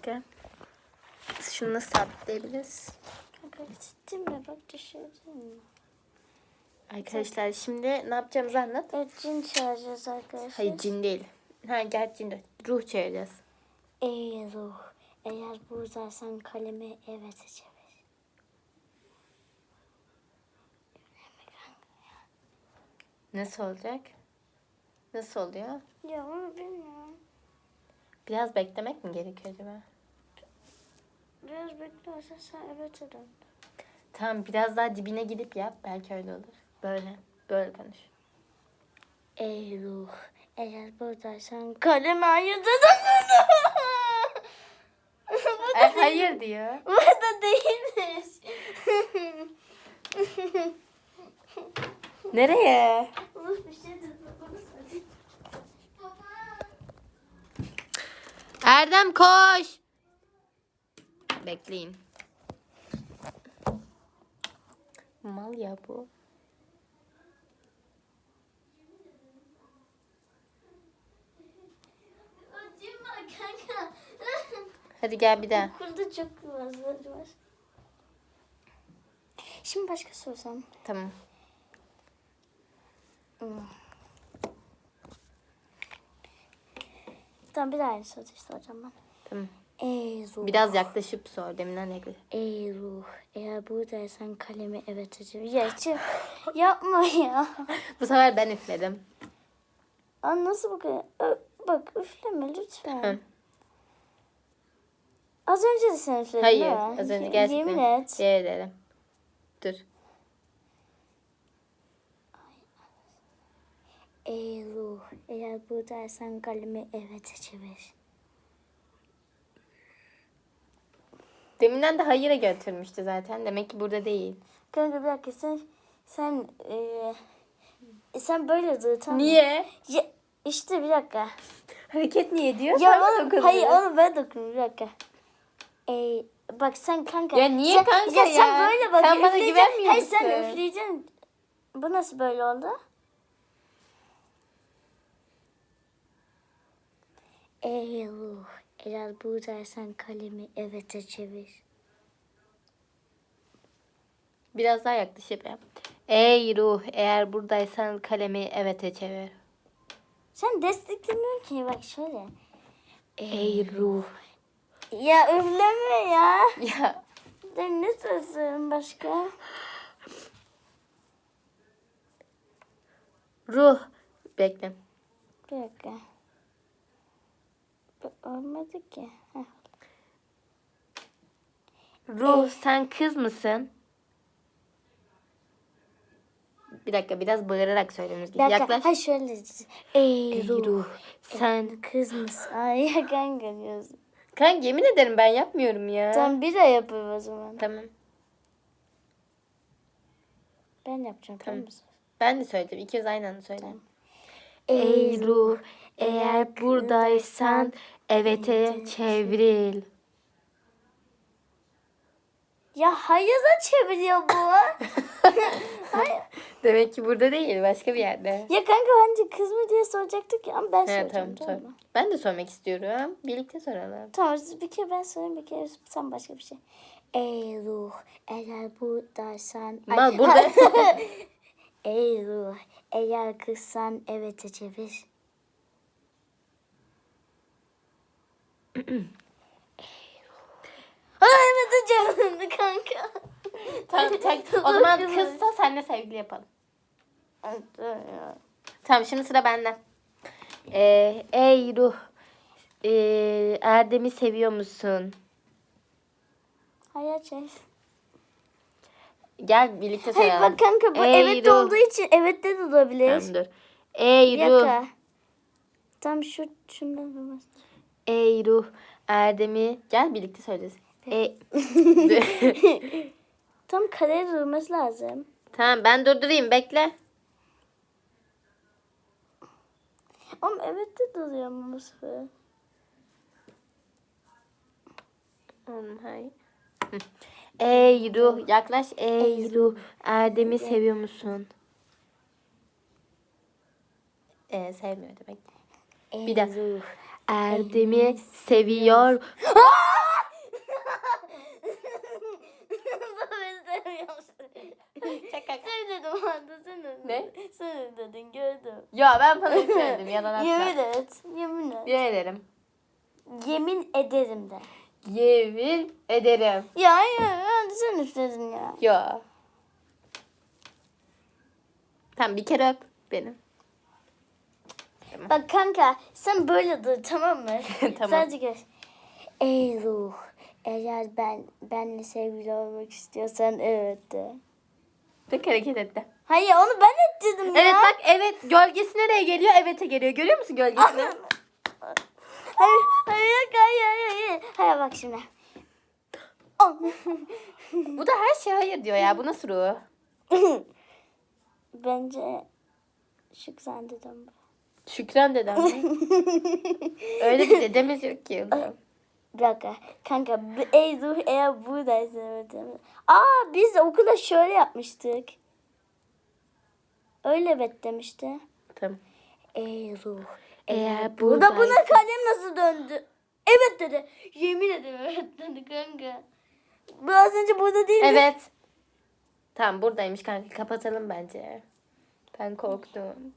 dakika. Şunu nasıl sabitleyebiliriz? Ciddi mi? Bak düşürdün. Arkadaşlar şimdi ne yapacağımızı anlat. Evet cin çağıracağız arkadaşlar. Hayır cin değil. Ha gel cin de. Ruh çağıracağız. Ey ruh. Eğer buradaysan kalemi evet çevir. Nasıl olacak? Nasıl oluyor? Ya onu bilmiyorum. Biraz beklemek mi gerekiyor acaba? Biraz beklersen sen evet dön. Tamam biraz daha dibine gidip yap. Belki öyle olur. Böyle. Böyle konuş. Ey ruh. Eğer buradaysan kalemi ayırdın. Ay, hayır diyor. Burada değilmiş. Nereye? Şey. Erdem koş. Bekleyin. Mal ya bu. Acıma kanka. Hadi gel bir daha. Burada çok fazla var. Şimdi başka sorsam. Tamam. Tamam bir daha aynı soru soracağım ben. Tamam. Ey ruh. Biraz yaklaşıp sor. Deminden yaklaş. Ey ruh. Eğer buradaysan kalemi evet açıyor. Ya çı- yapma ya. Bu sefer ben üfledim. Aa, nasıl bakıyor? Ö- bak üfleme lütfen. Hı. Az önce de sen üfledin Hayır. değil mi? Az önce gerçekten. Yemin et. Yemin ederim. Dur. Ey ruh. Eğer buradaysan kalemi evet çevir. Deminden de hayır'a götürmüştü zaten. Demek ki burada değil. Kanka bir dakika sen sen eee, sen böyle dur tamam mı? Niye? Ya, işte bir dakika. Hareket niye diyor? Ya oğlum, hayır oğlum ben dokunuyorum bir dakika. Ey, bak sen kanka. Ya niye sen, kanka ya? ya? sen böyle bak. Sen bana üfleyeceksin. güvenmiyor Hayır sen üfleyeceksin. Bu nasıl böyle oldu? Ey eğer buradaysan kalemi evete çevir. Biraz daha yaklaşıp yap. Ey ruh eğer buradaysan kalemi evete çevir. Sen desteklemiyorsun ki bak şöyle. Ey ruh. Ya üfleme ya. Ya Dur ne sözlerim başka? ruh. Bekle. Bir dakika. Olmadı ki. Heh. Ruh sen kız mısın? Bir dakika biraz bağırarak söylememiz gerekiyor. Yaklaş. Ha şöyle diyeceğiz. Ey, Ey ruh. ruh sen. Kız mısın? Ay ya kanka diyorsun. Kanka yemin ederim ben yapmıyorum ya. Tamam bir daha yapayım o zaman. Tamam. Ben yapacağım tamam mı? Ben de söyledim. İkimiz aynı anda söyledim. Ey Ey ruh eğer buradaysan evete çevril. Ya hayıza çeviriyor bu. Hayır. Demek ki burada değil başka bir yerde. Ya kanka bence kız mı diye soracaktık ya ama ben He, soracağım tamam tamam, mı? Ben de sormak istiyorum. Birlikte soralım. Tamam bir kere ben sorayım bir kere sen başka bir şey. Ey ruh eğer buradaysan... Ay, Mal burada. Ey ruh eğer kızsan evete çevir. Ay evet canım kanka. tamam, tak. O zaman kızsa senle sevgili yapalım. Tamam şimdi sıra bende. Ee, ey ruh. Ee, Erdem'i seviyor musun? Hayır şey. Gel birlikte Hayır soralım. bak kanka bu Ey evet ruh. olduğu için evet de olabilir. Tamam dur. Ey Bir ruh. dakika. Tam şu şundan olmaz. Ey ruh. Erdem'i gel birlikte söyleyeceğiz. Ey... Tam kareye durması lazım. tamam ben durdurayım bekle. Ama evet de duruyor ama bu sefer. Hmm, hayır. Ey ruh yaklaş ey ruh Erdem'i seviyor musun? Ee, sevmiyor demek. Ey Bir daha. ruh. Erdem'i seviyor. Sen dedim. Ne? Sen dedin gördüm. Ya ben falan söyledim yalan Yemin atma. et. Yemin et. Yemin ederim. Yemin ederim de. Yemin ederim. Ya ya sen istedin ya. Ya. Tamam bir kere öp beni. Bak kanka sen böyle dur tamam mı? Tamam. Sadece gör. Ey ruh eğer ben benle sevgili olmak istiyorsan evet de. Tek hareket etti. Hayır onu ben ettirdim ya. Evet bak evet gölgesi nereye geliyor? Evet'e geliyor. Görüyor musun gölgesini? Hayır hayır hayır hayır. Hayır, hayır bak şimdi. Oh. Bu da her şey hayır diyor ya. Bu nasıl ruh? Bence Şükran dedim. Şükran dedem. mi? Öyle bir dedemiz yok ki. Bir dakika. Kanka ey ruh eğer buradaysa evet. evet. Aa biz okula şöyle yapmıştık. Öyle evet demişti. Tamam. Ey ruh. Eğer Burada buradaysa- buna kalem nasıl döndü? Evet dedi. Yemin ederim evet dedi kanka. Bu az önce burada değil Evet. Tammi buradaymış kanka. Kapatalım bence. Ben korktum.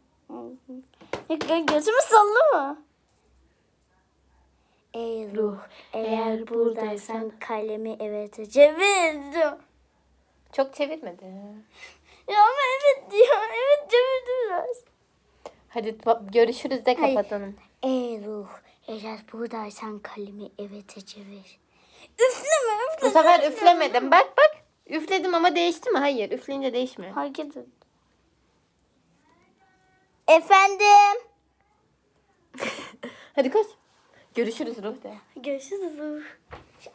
Gözümü sallama. Ey ruh eğer buradaysan kalemi evet çevirdim. Çok çevirmedi. Ya ama evet diyor. Evet çevirdim biraz. Hadi görüşürüz de Hayır. kapatalım. Ey ruh eğer buradaysan kalemi evet çevir. Üfleme üfle. Bu sefer üflemedim. Bak bak. Üfledim ama değişti mi? Hayır. Üfleyince değişmiyor. Hareket et. Efendim. Hadi koş. Görüşürüz Ruh de. Görüşürüz.